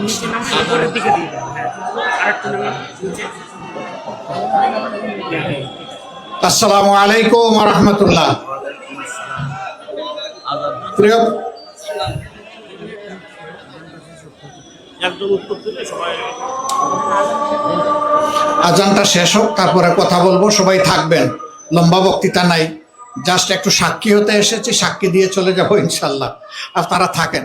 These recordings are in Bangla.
নিচে নামে উপরের দিকে দিয়ে দেন আরেকটু নামে নিচে আসসালামু আলাইকুম রহমতুল্লাহ প্রিয় আজানটা শেষ হোক তারপরে কথা বলব সবাই থাকবেন। লম্বা বক্তৃতা নাই। জাস্ট একটু সাক্ষী হতে এসেছি সাক্ষী দিয়ে চলে যাব ইনশাল্লাহ। আপনারা থাকেন।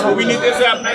ছবি নিতেছে আপনার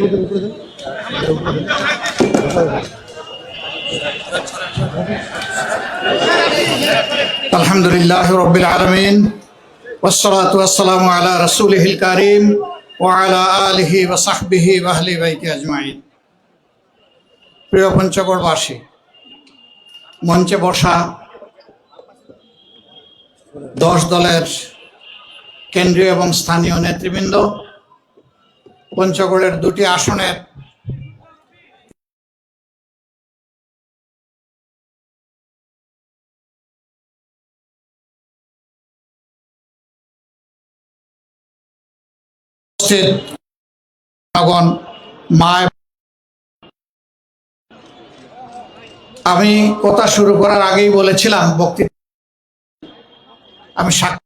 থাক আমি থাক। আপনি এটাকে বসেন এটাকে। আলহামদুলিল্লাহ রবিল আলমিন والصلاة والسلام على رسوله الكريم وعلى آله وصحبه وأهل بيته أجمعين প্রিয় পঞ্চগড়বাসী মঞ্চে বসা দশ দলের কেন্দ্রীয় এবং স্থানীয় নেতৃবৃন্দ পঞ্চগড়ের দুটি আসনের আমি কথা শুরু করার আগেই বলেছিলাম বক্তৃতা আমি সাক্ষী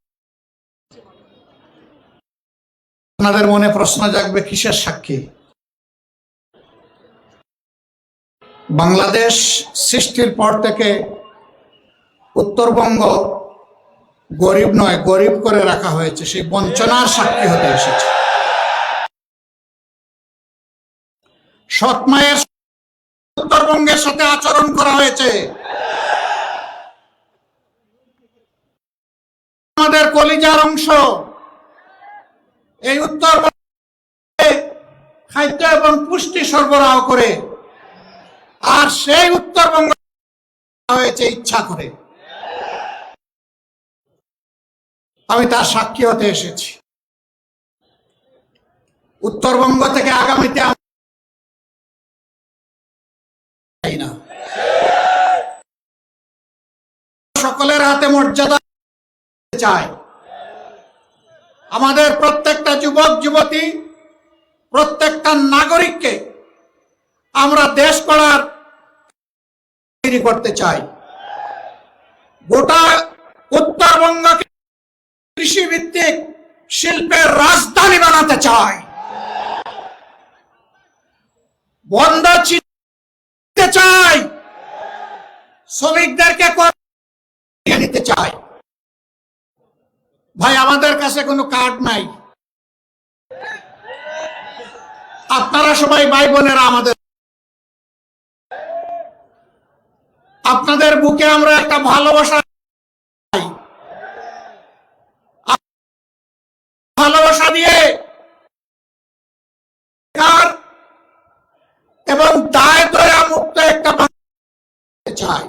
আপনাদের মনে প্রশ্ন জাগবে, কিসের সাক্ষী? বাংলাদেশ সৃষ্টির পর থেকে উত্তরবঙ্গ গরিব নয়, গরিব করে রাখা হয়েছে। সেই বঞ্চনার সাক্ষী হতে এসেছে। সৎ মায়ের উত্তরবঙ্গের সাথে আচরণ করা হয়েছে। আমাদের কলিজার অংশ এই উত্তর খাদ্য এবং পুষ্টি সরবরাহ করে আর সেই উত্তরবঙ্গ হয়েছে ইচ্ছা করে। আমি তার সাক্ষী হতে এসেছি। উত্তরবঙ্গ থেকে আগামীতে সকলের হাতে মর্যাদা চাই। আমাদের প্রত্যেকটা যুবক, যুবতী, প্রত্যেকটা নাগরিককে আমরা দেশ করার তৈরি করতে চাই। গোটা উত্তরবঙ্গকে ভিত্তিক শিল্পের রাজধানী বানাতে চাই। বন্ধ চাই। শ্রমিকদেরকে নিতে চাই। ভাই, আমাদের কাছে কোনো কার্ড নাই আপনারা সবাই ভাই বোনেরা আমাদের আপনাদের বুকে আমরা একটা ভালোবাসা। ভালোবাসা দিয়ে এবং দায় দয়া মুক্ত একটা চাই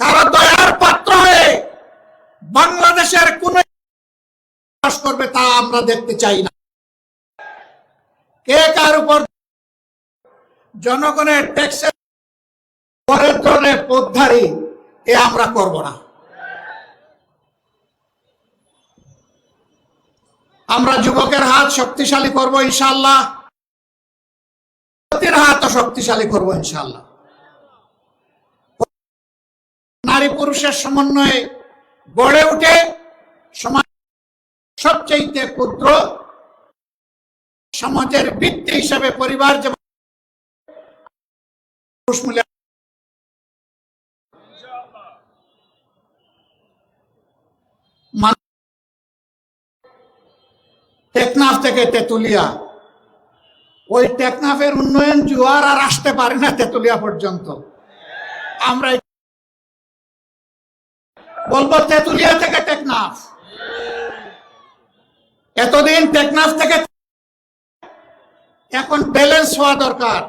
কারও দয়ার পাত্র হয়ে বাংলাদেশের কোন বাস করবে তা আমরা দেখতে চাই না। কে কার উপর জনগণের ট্যাক্সের পরের ধরনের পথধারী এ আমরা করব না। আমরা যুবকের হাত শক্তিশালী করব ইনশাল্লাহ হাত শক্তিশালী করব ইনশাল্লাহ নারী পুরুষের সমন্বয়ে গড়ে উঠে সমাজ সবচেয়ে ক্ষুদ্র সমাজের ভিত্তি হিসাবে পরিবার যেমন মান- টেকনাফ থেকে তেতুলিয়া। ওই টেকনাফের উন্নয়ন জোয়ার আর আসতে পারে না তেতুলিয়া পর্যন্ত। আমরা বলব তেতুলিয়া থেকে টেকনাফ। এতদিন টেকনাফ থেকে এখন ব্যালেন্স হওয়া দরকার।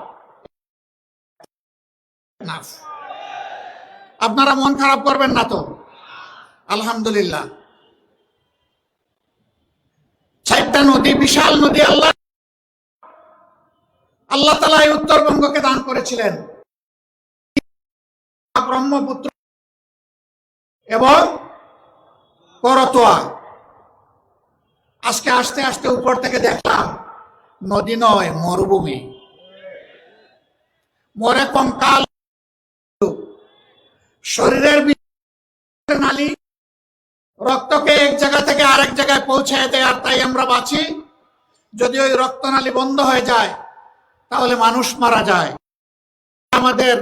আপনারা মন খারাপ করবেন না তো। আলহামদুলিল্লাহ। চারটা নদী, বিশাল নদী, আল্লাহ আল্লাহ তালা এই উত্তরবঙ্গকে দান করেছিলেন। ব্রহ্মপুত্র এবং করতোয়া। আজকে আস্তে আস্তে উপর থেকে দেখলাম, নদী নয়, মরুভূমি। মরে কঙ্কাল, শরীরের নালী, রক্তকে এক জায়গা থেকে আরেক জায়গায় পৌঁছায় দেয়, আর তাই আমরা বাঁচি। যদি ওই রক্তনালী বন্ধ হয়ে যায়, তাহলে মানুষ মারা যায়। আমাদের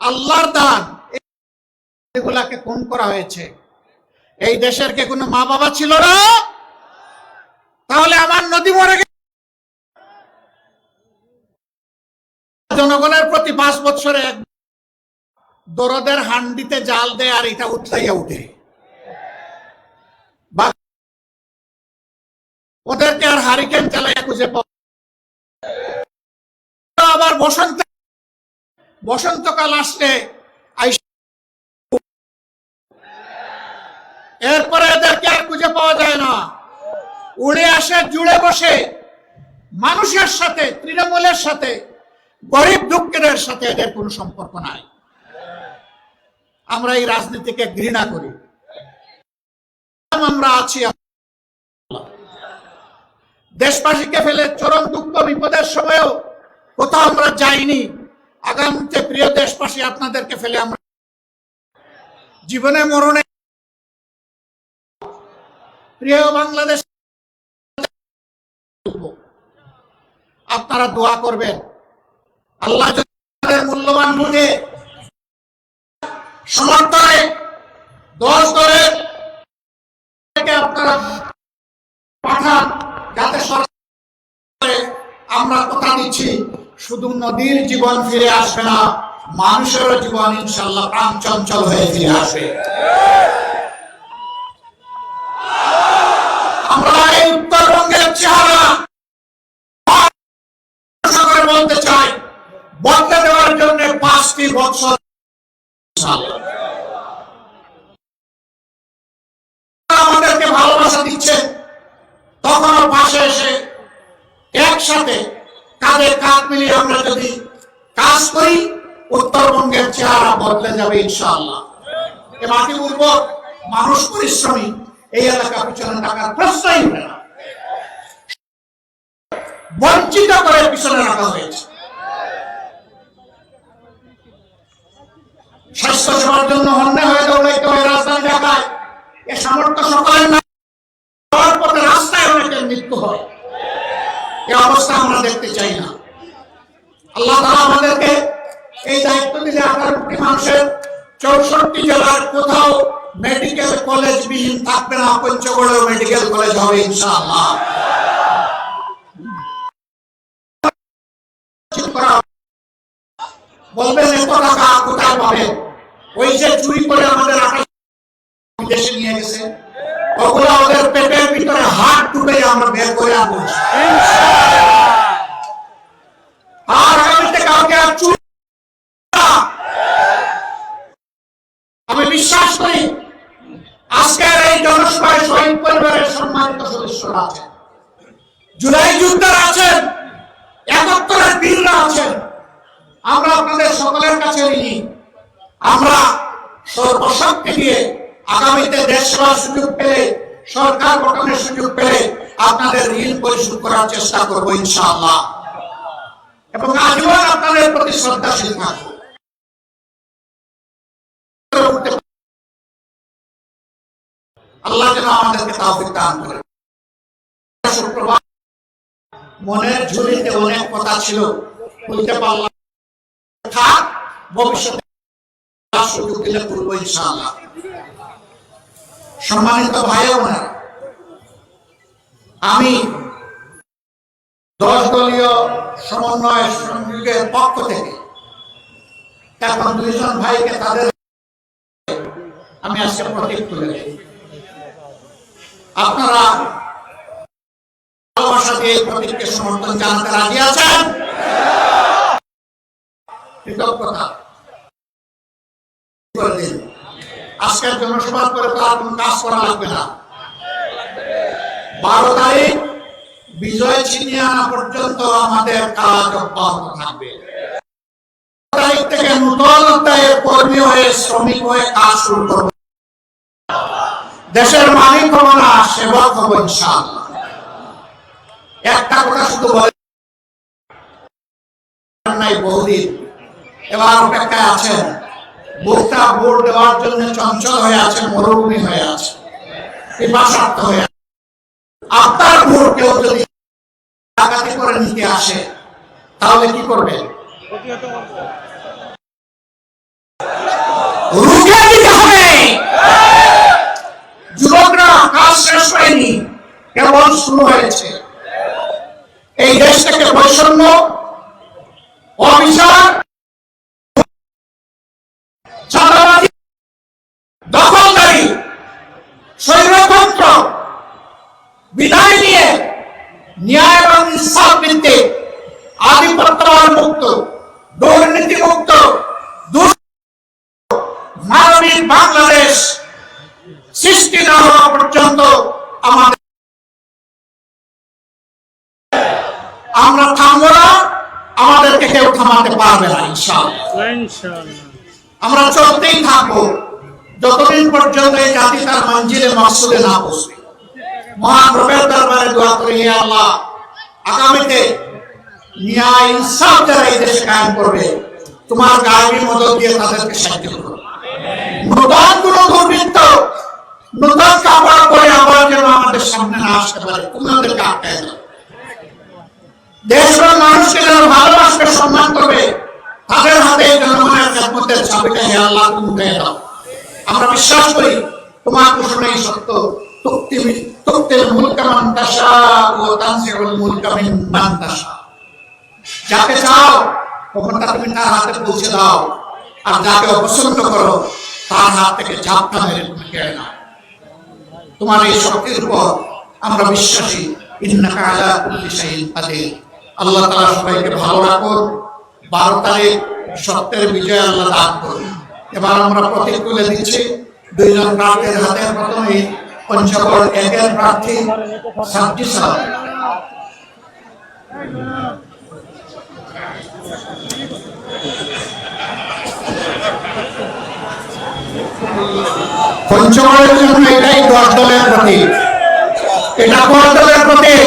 আল্লাহর দান, এগুলাকে খুন করা হয়েছে। এই দেশের কে কোনো মা বাবা ছিল না? তাহলে আমার নদী মরে জনগণের প্রতি পাঁচ বছরে এক দরদের হান্ডিতে জাল দেয় আর এটা উঠাইয়া উঠে ওদেরকে আর হারিকেন চালাইয়া খুঁজে পাওয়া আবার বসন্ত বসন্তকাল আসলে এরপরে এদেরকে আর খুঁজে পাওয়া যায় না। উড়ে আসে, জুড়ে বসে। মানুষের সাথে, তৃণমূলের সাথে, গরিব দুঃখীদের সাথে এদের কোনো সম্পর্ক নাই। আমরা এই রাজনীতিকে ঘৃণা করি। আমরা আছি দেশবাসীকে ফেলে চরম দুঃখ বিপদের সময়ও কোথাও আমরা যাইনি। আগামীতে প্রিয় দেশবাসী আপনাদেরকে ফেলে আমরা জীবনে মরণে প্রিয় বাংলাদেশ আপনারা দোয়া করবেন। আল্লাহ মূল্যবান বুঝে, সমর্থনে দশ দলের আপনারা পাঠান, যাতে সরকার আমরা কথা দিচ্ছি। শুধু নদীর জীবন ফিরে আসবে না, মানুষেরও জীবন ইনশাল্লাহ প্রাণ চঞ্চল হয়ে ফিরে আসবে আমরা এই উত্তরবঙ্গের চেহারা ঘোষণা করে বলতে চাই বদলে দেওয়ার জন্য পাঁচটি বছর। আমাদেরকে ভালোবাসা দিচ্ছে। তখনও পাশে এসে একসাথে কাঁধে কাঁধ মিলিয়ে আমরা যদি কাজ করি, উত্তরবঙ্গের চেহারা বদলে যাবে ইনশাআল্লাহ। মাটি উর্বর, মানুষ পরিশ্রমী, এই এলাকা পিছনে টাকার প্রশ্নই উঠে না। বঞ্চিত করে পিছনে রাখা হয়েছে। স্বাস্থ্য সেবার জন্য অন্য হয়ে দৌড়াইতে হয় রাজধানী ঢাকায়। এ সামর্থ্য সকলের না হওয়ার পথে রাস্তায় অনেকের মৃত্যু হয়। এ অবস্থা আমরা দেখতে চাই না। আল্লাহ তাআলা আমাদেরকে এই দায়িত্ব দিলে আঠারোটি মানুষের চৌষট্টি জেলার কোথাও মেডিকেল কলেজ বিহীন থাকবে না, পঞ্চগড়েও মেডিকেল কলেজ হবে ইনশাআল্লাহ। বলবেন, এত টাকা কোথায় পাবেন? ওই যে চুরি করে আমাদের বিদেশে নিয়ে গেছে, ওগুলো ওদের পেটের ভিতরে হাত আমরা বের করে আনব। আর কাউকে আর চুরি আমি বিশ্বাস করি, আজকের এই জনসভায় শহীদ পরিবারের সম্মানিত সদস্যরা আছেন। জুলাই যুদ্ধের আছেন একাত্তরের বীররা আছেন আমরা আপনাদের সকলের কাছে ঋণী আমরা সর্বশক্তি দিয়ে আগামীতে দেশ সেবার সুযোগ পেলে, সরকার গঠনের সুযোগ পেলে আপনাদের ঋণ পরিশোধ করার চেষ্টা করব ইনশাআল্লাহ। এবং আজীবন আপনাদের প্রতি শ্রদ্ধাশীল থাকব আল্লাহ মনের ছিল সম্মানিত ভাই বোনেরা, আমি দশ দলীয় সমন্বয় সংযোগের পক্ষ থেকে এখন দুইজন ভাইকে তাদের আমি আজকে প্রতীক তুলে আপনারা ভালোবাসা দিয়ে এই প্রতীককে সমর্থন জানাতে রাজি আছেন? কৃতজ্ঞতা। করে দিন আজকের জনসভা করে তো আর কোনো কাজ করা লাগবে না। বারো তারিখ, বিজয় ছিনিয়ে আনা পর্যন্ত আমাদের কাজ অব্যাহত থাকবে। তারিখ থেকে নূতন কর্মী হয়ে শ্রমিক হয়ে কাজ শুরু করব। দেশের মালিক হব না, সেবক হব একটা কথা শুধু বলে নাই বহুদিন। এবার অপেক্ষায় আছেন বুকটা ভোট দেওয়ার জন্য চঞ্চল হয়ে আছে, মরুভূমি হয়ে আছে, পিপাসার্থ হয়ে আছে। আপনার ভোট কেউ যদি ডাকাতি করে নিতে আসে, তাহলে কি করবে? যুবকরা কাজ শেষ হয়নি, কেবল শুরু হয়েছে। এই দেশ থেকে বৈষম্য, অবিচার ন্যায় এবং ইনসাফ ভিত্তিক আধিপত্যবাদ মুক্ত দুর্নীতি মুক্ত মানবিক বাংলাদেশ সৃষ্টি না হওয়া পর্যন্ত আমাদের আমরা থামবো না আমাদেরকে কেউ থামাতে পারবে না ইনশাআল্লাহ। ইনশাআল্লাহ। আমরা চলতেই থাকব যতদিন পর্যন্ত এই জাতি তার মঞ্জিলে মাসুলে না বসবে। মহান রবের দরবারে দোয়া করি হে আল্লাহ। আগামীতে ন্যায় ইনসাফ যারা এই দেশে কায়েম করবে, তোমার গায়েবী মদত দিয়ে তাদেরকে সাহায্য করো। নতুন কোন দুর্বৃত্ত, নতুন কাপড় পরে আবার যেন আমাদের সামনে না আসতে পারে তুমি ওদেরকে আটকায় দাও। দেশ ও মানুষকে যেন ভালোবাসবে, সম্মান করবে, তাদের হাতে জনগণের খেদমতের চাবিটা হে আল্লাহ, তুমি দাও। আমরা বিশ্বাস করি তোমার ঘোষণাই সত্য। যাকে চাও ক্ষমতা তুমি তার হাতে পৌঁছে দাও। আর যাকে অপছন্দ করো, তার হাত থেকে ঝাপটা মেরে কেড়ে তোমার এই শক্তির উপর আমরা বিশ্বাসী। আল্লাহ তাআলা সবাইকে ভালো রাখুন, বারো তারিখ সত্যের বিজয় আল্লাহ দান করুন। এবার আমরা প্রতীক তুলে দিচ্ছি দুইজন প্রার্থীর হাতে প্রথমেই পঞ্চগড় একের প্রার্থী সাতটি সাহেব পঞ্চগড়ের জন্য এটাই দশ দলের প্রতীক। এটা কোন দলের প্রতীক?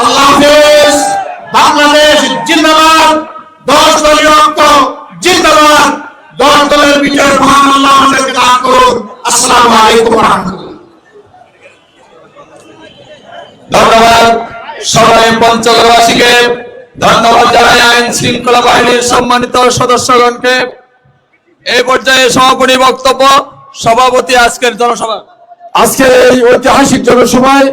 আল্লাহ হাফেজ বাংলাদেশ জিন্দাবাদ দশ দলীয় ঐক্য জিন্দাবাদ। দশ দলের বিজয় মহান আল্লাহ আমাদেরকে দান করুন। আসসালামু আলাইকুম রহমতুল্লাহ। ধন্যবাদ সবাই পঞ্চগড়বাসীকে ধন্যবাদ জানাই আইন শৃঙ্খলা বাহিনীর সম্মানিত সদস্যগণকে। এই পর্যায়ে সভাপতি বক্তব্য সভাপতি আজকের জনসভা। আজকের এই ঐতিহাসিক জনসভায়